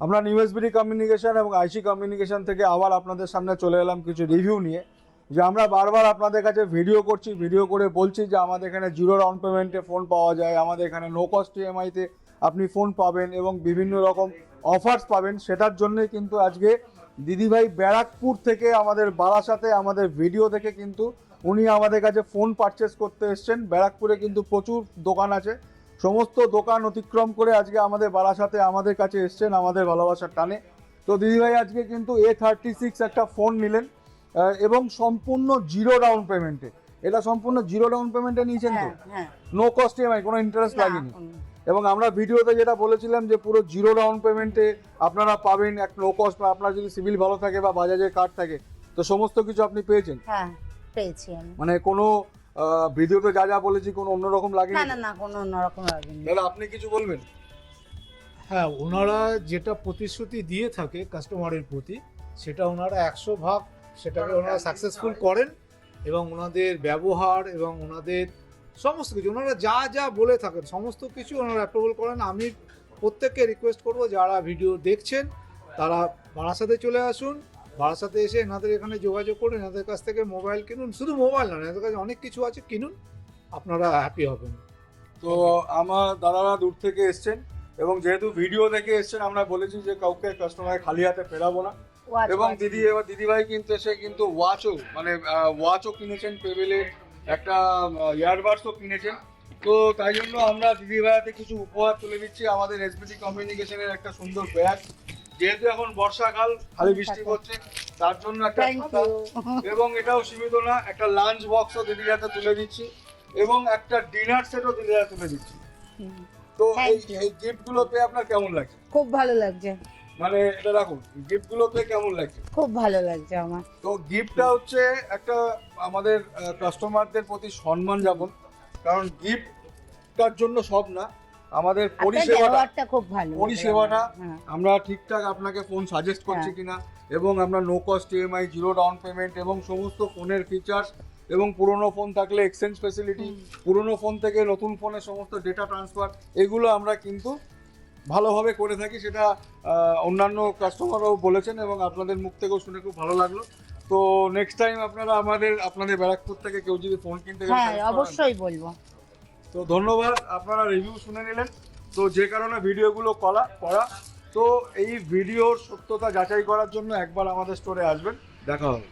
আমরা new SBD communication এবং আইসি communication থেকে আবার আপনাদের সামনে চলে এলাম কিছু রিভিউ নিয়ে, যে আমরা বারবার আপনাদের কাছে ভিডিও করছি ভিডিও করে বলছি যে আমাদের এখানে জিরো ডাউন পেমেন্টে ফোন পাওয়া যায়, আমাদের এখানে নো কস্ট ইএমআইতে আপনি ফোন পাবেন এবং বিভিন্ন রকম অফার্স পাবেন। সেটার জন্যই কিন্তু আজকে দিদিভাই ব্যারাকপুর থেকে আমাদের বারাসাতে আমাদের ভিডিও দেখে কিন্তু উনি আমাদের কাছে ফোন পারচেস করতে এসছেন। ব্যারাকপুরে কিন্তু প্রচুর দোকান আছে। সমস্ত দোকান অতিক্রম করে আজকে আমাদের বারাসাতে আমাদের কাছে এসছেন আমাদের ভালোবাসার টানে। তো দিদিভাই আজকে কিন্তু এ থার্টি সিক্স একটা ফোন নিলেন এবং সম্পূর্ণ জিরো ডাউন পেমেন্টে এটা সম্পূর্ণ জিরো ডাউন পেমেন্টে নিয়েছেন তো? নো কস্ট ইএমআই কোনো ইন্টারেস্ট লাগেনি। এবং আমরা ভিডিওতে যেটা বলেছিলাম যে পুরো জিরো ডাউন পেমেন্টে আপনারা পাবেন এক নো কস্ট বা আপনার যদি সিভিল ভালো থাকে বা বাজাজের কার্ড থাকে তো সমস্ত কিছু আপনি পেয়েছেন? হ্যাঁ পেয়েছি মানে কোনো ভিডিওতে যা যা বলেছি কোনো অন্যরকম না লাগেনি? না না কোনো অন্যরকম লাগেনি। দাদা আপনি কিছু বলবেন? হ্যাঁ ওনারা যেটা প্রতিশ্রুতি দিয়ে থাকে কাস্টমারের প্রতি সেটা ওনারা একশো ভাগ সেটাকে ওনারা সাকসেসফুল করেন এবং ওনাদের ব্যবহার এবং ওনাদের সমস্ত কিছু ওনারা যা যা বলে থাকেন সমস্ত কিছু ওনারা অ্যাপ্রুভাল করেন। আমি প্রত্যেককে রিকোয়েস্ট করব যারা ভিডিও দেখছেন তারা বারাসাতে চলে আসুন। বারাসাতে এসে এনাদের এখানে যোগাযোগ করুন এনাদের কাছ থেকে মোবাইল কিনুন। শুধু মোবাইল না এনাদের কাছে অনেক কিছু আছে কিনুন আপনারা হ্যাপি হবেন। তো আমার দাদারা দূর থেকে এসছেন এবং যেহেতু ভিডিও দেখে এসছেন আমরা বলেছি যে কাউকে কাস্টমার খালি হাতে ফেরাবো না। এবং দিদি এবার দিদিভাই কিন্তু এসে কিন্তু ওয়াচও মানে ওয়াচও কিনেছেন পেবেলের একটা ইয়ারবাডসও কিনেছেন। তো তাই জন্য আমরা দিদিভাই হাতে কিছু উপহার তুলে দিচ্ছি। আমাদের এসবিটি কমিউনিকেশনের একটা সুন্দর ব্যাগ। যেহেতু এখন বর্ষাকাল খালি বৃষ্টি পড়ছে তার জন্য একটা খাতা এবং এটাও সীমিত না একটা লাঞ্চ বক্সও দিদির হাতে তুলে দিচ্ছি এবং একটা ডিনার সেটও দিদির হাতে তুলে দিচ্ছি। তো. এই গিফটগুলো পেয়ে আপনার কেমন লাগছে? খুব ভালো লাগছে। মানে এটা রাখুন গিফটগুলো পেয়ে কেমন লাগছে? খুব ভালো লাগছে আমার। তো গিফটটা হচ্ছে একটা আমাদের কাস্টমারদের প্রতি সম্মান যাপন কারণ গিফটটার জন্য সব না আমাদের পরিষেবাটা খুব ভালো। পরিষেবাটা হ্যাঁ। আমরা ঠিকঠাক আপনাকে ফোন সাজেস্ট করছি হ্যাঁ। কিনা এবং আমরা no cost EMI zero down payment এবং সমস্ত ফোনের ফিচার্স এবং পুরনো ফোন থাকলে এক্সচেঞ্জ ফেসিলিটি পুরনো ফোন থেকে নতুন ফোনের সমস্ত ডেটা ট্রান্সফার এগুলো আমরা কিন্তু ভালোভাবে করে থাকি সেটা অন্যান্য কাস্টমাররাও বলেছেন এবং আপনাদের মুখ থেকেও শুনে খুব ভালো লাগল। তো নেক্সট টাইম আপনারা আমাদের আপনাদের ব্যারাকপুর থেকে কেউ যদি ফোন কিনতে হ্যাঁ অবশ্যই বলব। তো ধন্যবাদ, আপনারা রিভিউ শুনে নিলেন। তো যে কারণে ভিডিওগুলো করা করা। তো এই ভিডিওর সত্যতা যাচাই করার জন্য একবার আমাদের স্টোরে আসবেন। দেখা হবে।